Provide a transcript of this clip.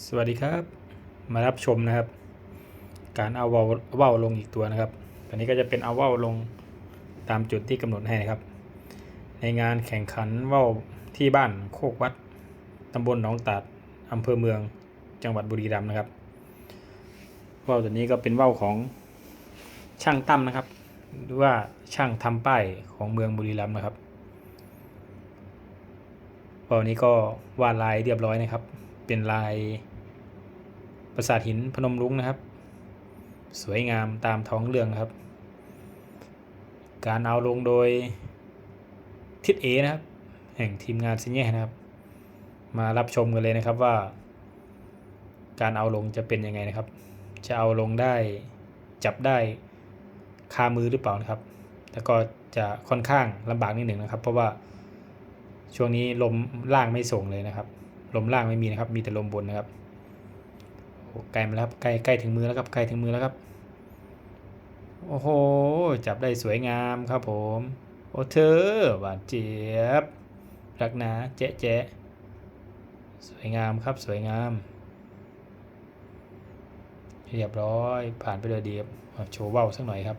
สวัสดีครับ มารับชมนะครับ การเอาเว่าวว่าวลงอีกตัวนะครับ ตอนนี้ก็จะเป็นเอาว่าวลงตามจุดที่กำหนดให้นะครับ ในงานแข่งขันว่าวที่บ้านโคกวัดตำบลหนองตาดอำเภอเมืองจังหวัดบุรีรัมย์นะครับว่าวตัวนี้ก็เป็นว่าวของช่างตั้มนะครับ หรือว่าช่างทำป้ายของเมืองบุรีรัมย์นะครับว่าวนี้ก็วาดลายเรียบร้อยนะครับ เป็นลายปราสาทหินพนมรุ้งนะครับ สวยงามตามท้องเรื่องครับ การเอาลงโดยทิศเอนะครับ แห่งทีมงานซิเน่นะครับ มารับชมกันเลยนะครับว่า การเอาลงจะเป็นยังไงนะครับ จะเอาลงได้จับได้คามือหรือเปล่านะครับ แต่ก็จะค่อนข้างลำบากนิดหนึ่งนะครับ เพราะว่าช่วงนี้ลมล่างไม่ส่งเลยนะครับ ลมล่างไม่มีนะครับ มีแต่ลมบนนะครับโอ้ใกล้มาแล้วใกล้ใกล้ถึงมือแล้วครับใกล้ถึงมือแล้วครับ โอ้โห จับได้สวยงามครับผม โอ้เธอหวานเจี๊ยบ รักนะแจ๊ะแจ๊ะสวยงามครับสวยงาม เรียบร้อยผ่านไปเลยดีครับโชว์เว้าวสักหน่อยครับ